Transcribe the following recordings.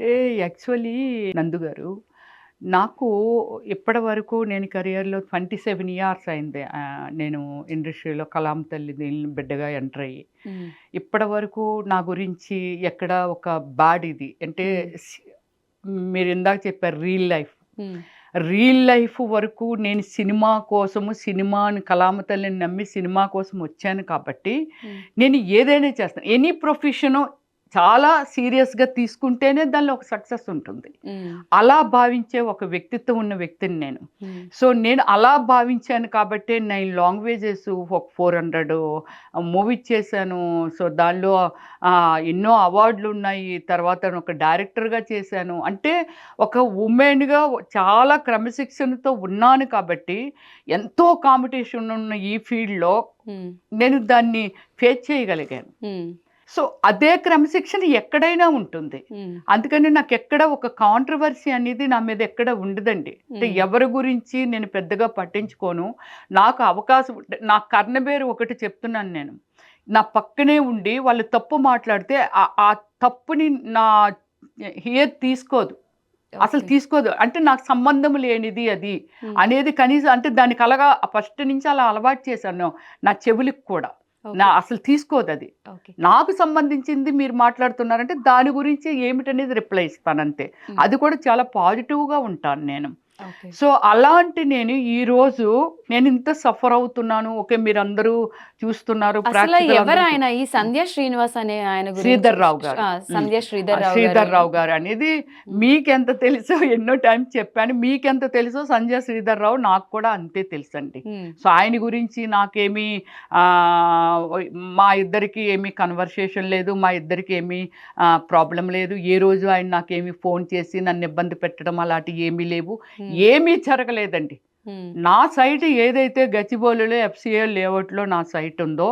అంటే యాక్చువల్లీ నందు గారు నాకు ఇప్పటి వరకు నేను కెరియర్లో ట్వంటీ సెవెన్ ఇయర్స్ అయింది. నేను ఇండస్ట్రీలో కలాం తల్లి దీని బిడ్డగా ఎంటర్ అయ్యి. ఇప్పటి వరకు నా గురించి ఎక్కడ ఒక బ్యాడ్ ఇది. అంటే మీరు ఇందాక చెప్పారు రీల్ లైఫ్. రియల్ లైఫ్ వరకు నేను సినిమా కోసము సినిమాని కలామ తల్లిని నమ్మి సినిమా కోసం వచ్చాను కాబట్టి నేను ఏదైనా చేస్తాను. ఎనీ ప్రొఫెషను చాలా సీరియస్గా తీసుకుంటేనే దానిలో ఒక సక్సెస్ ఉంటుంది. అలా భావించే ఒక వ్యక్తిత్వం ఉన్న వ్యక్తిని నేను. సో నేను అలా భావించాను కాబట్టి నేను లాంగ్వేజెస్ ఒక ఫోర్ హండ్రెడ్ మూవీస్ చేశాను. సో దానిలో ఎన్నో అవార్డులు ఉన్నాయి. తర్వాత ఒక డైరెక్టర్గా చేశాను. అంటే ఒక ఉమెన్గా చాలా క్రమశిక్షణతో ఉన్నాను కాబట్టి ఎంతో కాంపిటీషన్ ఉన్న ఈ ఫీల్డ్లో నేను దాన్ని ఫేస్ చేయగలిగాను. సో అదే క్రమశిక్షణ ఎక్కడైనా ఉంటుంది. అందుకని నాకు ఎక్కడ ఒక కాంట్రవర్సీ అనేది నా మీద ఎక్కడ ఉండదండి. అంటే. ఎవరి గురించి నేను పెద్దగా పట్టించుకోను. నాకు అవకాశం నా కర్ణబేరు ఒకటి చెప్తున్నాను నేను. నా పక్కనే ఉండి వాళ్ళు తప్పు మాట్లాడితే ఆ- ఆ తప్పుని నా హియర్ తీసుకోదు. అసలు తీసుకోదు. అంటే నాకు సంబంధం లేనిది అది అనేది కనీసం అంటే దానికి అలాగా ఫస్ట్ నుంచి అలా అలవాటు చేశాను నా చెవులకు కూడా. నా అసలు తీసుకోదు అది. నాకు సంబంధించింది మీరు మాట్లాడుతున్నారంటే దాని గురించి ఏమిటనేది రిప్లై ఇస్తాను అంతే. అది కూడా చాలా పాజిటివ్గా ఉంటాను నేను. సో అలాంటి నేను ఈ రోజు నేను ఇంత సఫర్ అవుతున్నాను. ఓకే చూస్తున్నారు ఎవరు అందరూ ఆయన? ఈ సంధ్య శ్రీనివాస్ అనే ఆయన శ్రీధర్ రావు గారు. సంధ్య శ్రీధర్ రావు శ్రీధర్ గారు. రావు గారు అనేది మీకెంత తెలుసో ఎన్నో టైం చెప్పాను. మీకెంత తెలుసో సంజయ్ శ్రీధర్ రావు నాకు కూడా అంతే తెలుసండి. ఉమ్, సో ఆయన గురించి నాకేమీ మా ఇద్దరికి ఏమీ కన్వర్సేషన్ లేదు. మా ఇద్దరికి ఏమీ ప్రాబ్లం లేదు. ఏ రోజు ఆయన నాకేమీ ఫోన్ చేసి నన్ను ఇబ్బంది పెట్టడం అలాంటివి ఏమీ లేవు. ఏమీ జరగలేదండి. నా సైట్ ఏదైతే గచ్చిబౌలిలో ఎఫ్సిఏ లేఅవుట్లో నా సైట్ ఉందో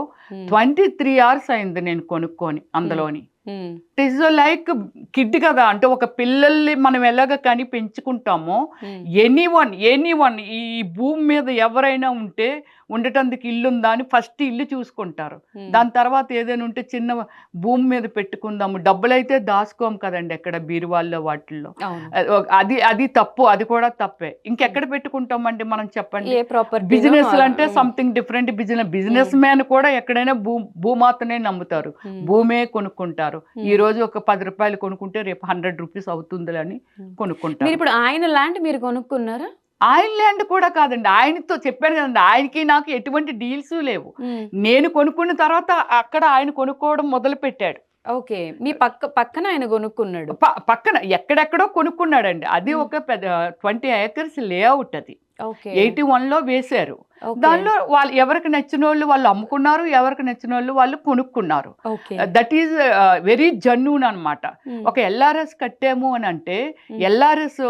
ట్వంటీ త్రీ అవర్స్ అయింది నేను కొనుక్కొని అందులోని. ఇట్ ఈస్ లైక్ కిడ్ కదా అంటే ఒక పిల్లల్ని మనం ఎలాగ కానీ పెంచుకుంటామో ఎనీ వన్ ఎనీ వన్ ఈ భూమి మీద ఎవరైనా ఉంటే ఉండటానికి ఇల్లు ఉందా అని ఫస్ట్ ఇల్లు చూసుకుంటారు దాని తర్వాత ఏదైనా ఉంటే చిన్న భూమి మీద పెట్టుకుందాము డబ్బులు అయితే దాచుకోం కదండి ఎక్కడ బీరువాల్లో వాటిల్లో. అది అది తప్పు అది కూడా తప్పే ఇంకెక్కడ పెట్టుకుంటామండి మనం చెప్పండి బిజినెస్ అంటే something different business business man కూడా ఎక్కడైనా భూ భూమాతనే నమ్ముతారు భూమే కొనుక్కుంటారు Hmm. ఈ రోజు ఒక పది రూపాయలు కొనుక్కుంటే రేపు హండ్రెడ్ రూపీస్ అవుతుంది అని. మీరు కొనుక్కుంటారు ఇప్పుడు ఆయన ల్యాండ్ మీరు కొనుక్కున్నారా? ఆయన ల్యాండ్ కూడా కాదండి. ఆయనతో చెప్పాను కదండి. ఆయనకి నాకు ఎటువంటి డీల్స్ లేవు. నేను కొనుక్కున్న తర్వాత అక్కడ ఆయన కొనుక్కోవడం మొదలు పెట్టాడు ఓకే. మీ పక్క పక్కన ఆయన కొనుక్కున్నాడు. పక్కన ఎక్కడెక్కడో కొనుక్కున్నాడండి. అది. ఒక పెద్ద ట్వంటీ ఏకర్స్ లేఅవుట్ అది. ఎయిటీ లో వేశారు. దానిలో వాళ్ళు ఎవరికి నచ్చిన వాళ్ళు వాళ్ళు అమ్ముకున్నారు ఎవరికి నచ్చిన వాళ్ళు వాళ్ళు కొనుక్కున్నారు దట్ ఈజ్ వెరీ జన్యూన్ అన్నమాట. ఉమ్, ఒక ఎల్ఆర్ఎస్ కట్టాము అని అంటే Hmm. ఎల్ఆర్ఎస్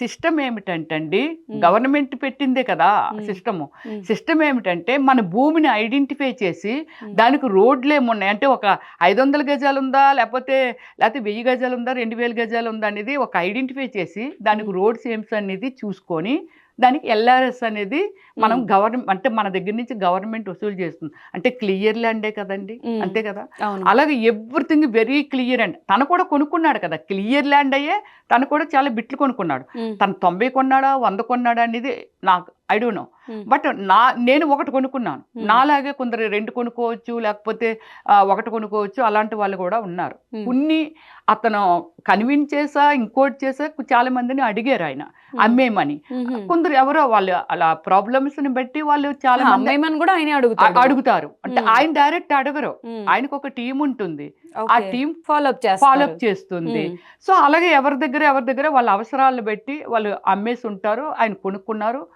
సిస్టమ్ ఏమిటంటండి Hmm. గవర్నమెంట్ పెట్టిందే కదా Hmm. సిస్టము. సిస్టమ్ ఏమిటంటే మన భూమిని ఐడెంటిఫై చేసి Hmm. దానికి రోడ్లు ఏమున్నాయి అంటే ఒక ఐదు వందల గజాలు ఉందా? లేకపోతే లేకపోతే వెయ్యి గజాలు ఉందా? రెండు వేల గజాలు ఉందా? అనేది ఒక ఐడెంటిఫై చేసి దానికి రోడ్స్ ఏమ్స్ అనేది చూసుకొని దానికి ఎల్ఆర్ఎస్ అనేది మనం. గవర్నమెంట్ అంటే మన దగ్గర నుంచి గవర్నమెంట్ వసూలు చేస్తుంది. అంటే క్లియర్ ల్యాండే కదండి. అంతే కదా? అలాగే ఎవ్రీథింగ్ వెరీ క్లియర్ అండ్ తను కూడా కొనుక్కున్నాడు కదా. క్లియర్ ల్యాండ్ అయ్యే తను కూడా చాలా బిట్లు కొనుక్కున్నాడు. తను తొంభై కొన్నాడా వంద కొన్నాడా అనేది నాకు I don't know. Um, but నా నేను ఒకటి కొనుక్కున్నాను. Hmm. నాలాగే కొందరు రెండు కొనుక్కోవచ్చు లేకపోతే ఒకటి కొనుక్కోవచ్చు అలాంటి వాళ్ళు కూడా ఉన్నారు. కొన్ని అతను కన్విన్స్ చేసా ఇంకోటి చేసా చాలా మందిని అడిగారు ఆయన. అమ్మేమని. ఉమ్, కొందరు ఎవరో వాళ్ళు అలా ప్రాబ్లమ్స్ని బట్టి వాళ్ళు చాలా అమ్మాయిమని కూడా ఆయనే అ- అడుగుతాడు. అడుగుతారు. అంటే Hmm. ఆయన డైరెక్ట్ అడగరు. ఆయనకు ఒక టీం ఉంటుంది. ఆ టీం ఫాలో అప్ ఫాలో చేస్తారు. అప్ చేస్తుంది. సో అలాగే ఎవరి దగ్గర ఎవరి దగ్గర వాళ్ళ అవసరాలను బట్టి వాళ్ళు అమ్మేసి ఉంటారు ఆయన కొనుక్కున్నారు.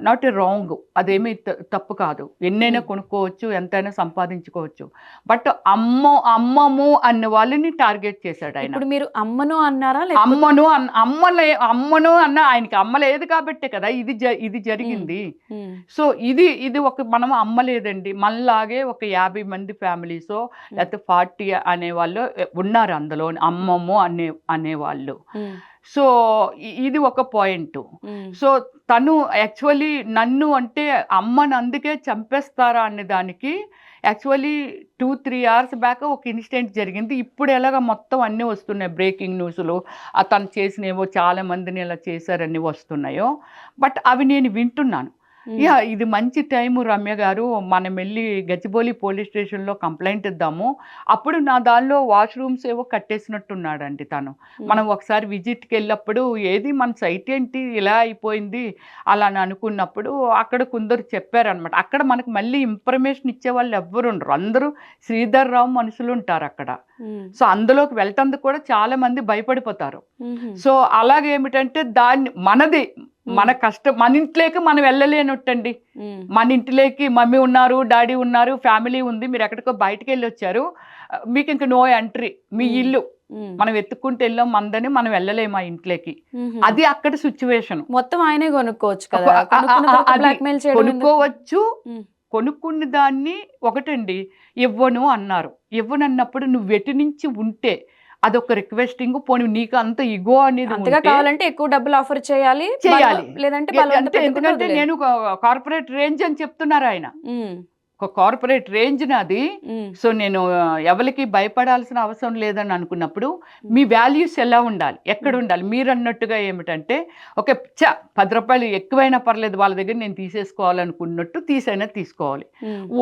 నాట్ ఏ రాంగ్ అదేమీ తప్పు కాదు. ఎన్నైనా Hmm. కొనుక్కోవచ్చు ఎంతైనా సంపాదించుకోవచ్చు. బట్ అమ్మ అమ్మము అన్న వాళ్ళని టార్గెట్ చేశాడు ఆయన. ఇప్పుడు మీరు అమ్మను అన్నారా అమ్మను అన్న అమ్మలే అమ్మను అన్న ఆయనకి అమ్మలేదు కాబట్టే కదా ఇది జ- ఇది జరిగింది. ఉమ్, సో ఇది ఇది ఒక మనం అమ్మలేదండి మనలాగే ఒక యాభై మంది ఫ్యామిలీస్ లేకపోతే ఫార్టీ అనేవాళ్ళు ఉన్నారు అందులో అమ్మమ్మ అనే అనేవాళ్ళు సో ఇది ఒక పాయింట్. సో తను యాక్చువల్లీ నన్ను అంటే అమ్మని అందుకే చంపేస్తారా అనే దానికి actually two three hours back ఒక ఇన్సిడెంట్ జరిగింది. ఇప్పుడు ఎలాగ మొత్తం అన్నీ వస్తున్నాయి. బ్రేకింగ్ న్యూస్లు తను చేసినేవో చాలా మందిని ఇలా చేశారని వస్తున్నాయో. బట్ అవి నేను వింటున్నాను. యా ఇది మంచి టైము రమ్య గారు మనం వెళ్ళి గచ్చిబౌలి పోలీస్ స్టేషన్లో కంప్లైంట్ ఇద్దాము. అప్పుడు నా దానిలో వాష్రూమ్స్ ఏవో కట్టేసినట్టున్నాడండి తను. మనం ఒకసారి విజిట్కి వెళ్ళినప్పుడు ఏది మన సైట్ ఏంటి ఇలా అయిపోయింది అలా అని అనుకున్నప్పుడు అక్కడ కొందరు చెప్పారనమాట అక్కడ మనకు మళ్ళీ ఇన్ఫర్మేషన్ ఇచ్చే వాళ్ళు ఎవ్వరు ఉండరు. అందరూ శ్రీధర్ రావు మనుషులు ఉంటారు అక్కడ. సో అందులోకి వెళ్తందుకు కూడా చాలా మంది భయపడిపోతారు. సో అలాగేమిటంటే దాన్ని మనది మన కష్టం మన ఇంట్లోకి మనం వెళ్ళలేనట్టండి. మన ఇంటిలోకి మమ్మీ ఉన్నారు డాడీ ఉన్నారు ఫ్యామిలీ ఉంది మీరు ఎక్కడికో బయటకు వెళ్ళి వచ్చారు మీకు ఇంక నో ఎంట్రీ మీ. ఇల్లు. మనం ఎత్తుకుంటూ వెళ్ళాం మందని మనం వెళ్ళలేము ఆ ఇంట్లోకి. అది అక్కడ సిచ్యువేషన్ మొత్తం ఆయనే కొనుక్కోవచ్చు? కొనుక్కోవచ్చు. కొనుక్కున్న దాన్ని ఒకటండి ఇవ్వను అన్నారు ఇవ్వను అన్నప్పుడు నువ్వు వెటి నుంచి ఉంటే అదొక రిక్వెస్టింగ్ పోనీ నీకు అంత ఇగో అనేది అంతగా కావాలంటే ఎక్కువ డబ్బులు ఆఫర్ చేయాలి చేయాలి. లేదంటే ఎందుకంటే. నేను కార్పొరేట్ రేంజ్ అని చెప్తున్నారు ఆయన. ఒక కార్పొరేట్ రేంజ్ నాది. సో నేను ఎవరికి భయపడాల్సిన అవసరం లేదని అనుకున్నప్పుడు మీ వాల్యూస్ ఎలా ఉండాలి ఎక్కడ ఉండాలి మీరు అన్నట్టుగా ఏమిటంటే ఒక చ పది రూపాయలు ఎక్కువైనా పర్లేదు వాళ్ళ దగ్గర నేను తీసేసుకోవాలనుకున్నట్టు తీసైనా తీసుకోవాలి.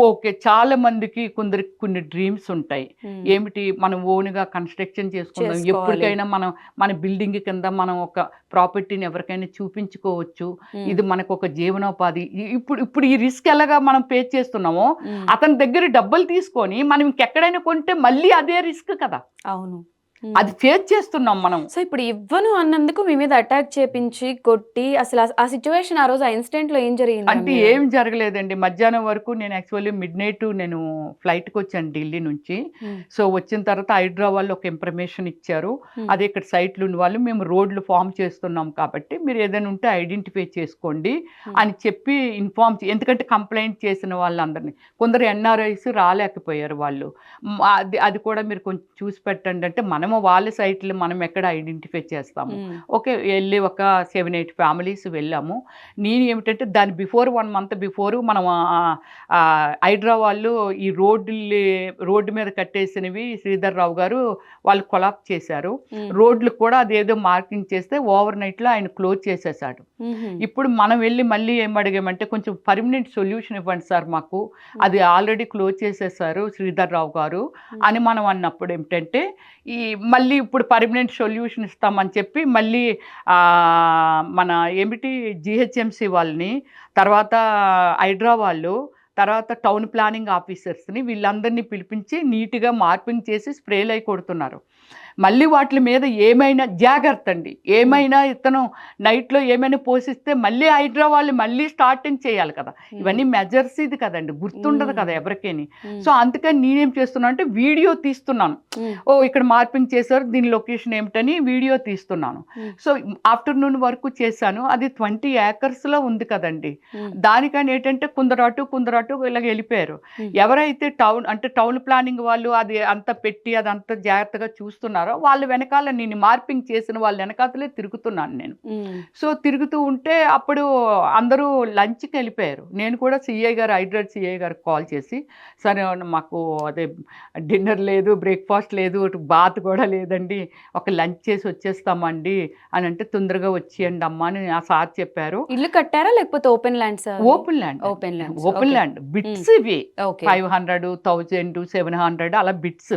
ఓకే చాలా మందికి కొందరికి కొన్ని డ్రీమ్స్ ఉంటాయి. ఏమిటి మనం ఓన్గా కన్స్ట్రక్షన్ చేసుకుందాం. ఎప్పటికైనా మనం మన బిల్డింగ్ కింద మనం ఒక ప్రాపర్టీని ఎవరికైనా చూపించుకోవచ్చు. ఇది మనకు ఒక జీవనోపాధి ఇప్పుడు ఇప్పుడు ఈ రిస్క్ ఎలాగా మనం పే చేస్తున్నామో. అతని దగ్గర డబ్బులు తీసుకొని మనం ఇంకెక్కడైనా కొంటే మళ్ళీ అదే రిస్క్ కదా. అవును. అది ఫేస్ చేస్తున్నాం మనం. సో ఇప్పుడు ఇవ్వను అన్నందుకు మీ మీద అటాక్ చేపించి కొట్టి అసలు ఆ- సిచ్యువేషన్ ఆ రోజు ఆ ఇన్సిడెంట్లో ఏం జరిగింది అంటే ఏం జరగలేదండి. మధ్యాహ్నం వరకు నేను యాక్చువల్లీ మిడ్ నైట్ నేను ఫ్లైట్కి వచ్చాను ఢిల్లీ నుంచి. సో వచ్చిన తర్వాత హైడ్రా వాళ్ళు ఒక ఇన్ఫర్మేషన్ ఇచ్చారు. అదే ఇక్కడ సైట్లు ఉన్న వాళ్ళు మేము రోడ్లు ఫామ్ చేస్తున్నాం కాబట్టి మీరు ఏదైనా ఉంటే ఐడెంటిఫై చేసుకోండి Hmm. అని చెప్పి ఇన్ఫార్మ్ ఎందుకంటే కంప్లైంట్ చేసిన వాళ్ళందరినీ. కొందరు ఎన్ఆర్ఐస్ రాలేకపోయారు వాళ్ళు. అది అది కూడా మీరు కొంచెం చూసి పెట్టండి అంటే మనము వాళ్ళ సైట్లు మనం ఎక్కడ ఐడెంటిఫై చేస్తాము. ఓకే వెళ్ళి ఒక సెవెన్ ఎయిట్ ఫ్యామిలీస్ వెళ్ళాము. నేను ఏమిటంటే దాని బిఫోర్ వన్ మంత్ బిఫోర్ మనం హైడ్రా వాళ్ళు ఈ రోడ్డు రోడ్డు మీద కట్టేసినవి శ్రీధర్ రావు గారు వాళ్ళు కొలాప్ చేశారు. రోడ్లు కూడా అదేదో మార్కింగ్ చేస్తే ఓవర్ నైట్లో ఆయన క్లోజ్ చేసేసాడు. ఇప్పుడు మనం వెళ్ళి మళ్ళీ ఏం అడిగామంటే కొంచెం పర్మనెంట్ సొల్యూషన్ ఇవ్వండి సార్ మాకు. అది ఆల్రెడీ క్లోజ్ చేసేసారు శ్రీధర్ రావు గారు అని మనం అన్నప్పుడు ఏమిటంటే ఈ మళ్ళీ ఇప్పుడు పర్మనెంట్ సొల్యూషన్ ఇస్తామని చెప్పి మళ్ళీ మన ఏమిటి జిహెచ్ఎంసి వాళ్ళని తర్వాత హైడ్రా వాళ్ళు తర్వాత టౌన్ ప్లానింగ్ ఆఫీసర్స్ని వీళ్ళందరినీ పిలిపించి నీట్గా మార్పింగ్ చేసి స్ప్రేలు అయి కొడుతున్నారు. మళ్ళీ వాటి మీద ఏమైనా జాగ్రత్త అండి ఏమైనా ఇతను నైట్లో ఏమైనా పోషిస్తే మళ్ళీ హైడ్రా వాళ్ళు మళ్ళీ స్టార్టింగ్ చేయాలి కదా. ఇవన్నీ మెజర్స్ ఇది కదండి. గుర్తుండదు కదా ఎవరికేని. సో అందుకని నేనేం చేస్తున్నా అంటే వీడియో తీస్తున్నాను. ఓ ఇక్కడ మార్పింగ్ చేశారు. దీని లొకేషన్ ఏమిటని వీడియో తీస్తున్నాను. సో ఆఫ్టర్నూన్ వరకు చేశాను. అది ట్వంటీ ఏకర్స్లో ఉంది కదండి. దానికని ఏంటంటే కొందరు అటు కొందరు అటు ఇలాగ వెళ్ళిపోయారు. ఎవరైతే టౌన్ అంటే టౌన్ ప్లానింగ్ వాళ్ళు అది అంతా పెట్టి అదంతా జాగ్రత్తగా చూస్తున్నారో వాళ్ళు వెనకాల నేను మార్పింగ్ చేసిన వాళ్ళ వెనకాతలే తిరుగుతున్నాను నేను. సో తిరుగుతూ ఉంటే అప్పుడు అందరూ లంచ్కి వెళ్ళిపోయారు. నేను కూడా సిఐ గారు హైడ్రేట్ సిఐ గారికి కాల్ చేసి సరే మాకు అదే డిన్నర్ లేదు బ్రేక్ఫాస్ట్ లేదు బాత్ కూడా లేదండి ఒక లంచ్ చేసి వచ్చేస్తామండి అని అంటే తొందరగా వచ్చేయండి అమ్మా అని ఆ సార్ చెప్పారు. ఇల్లు కట్టారా లేకపోతే open land sir? Open land. Open land open land. Bits ఇవి. Five hundred thousand seven hundred అలా బిట్స్.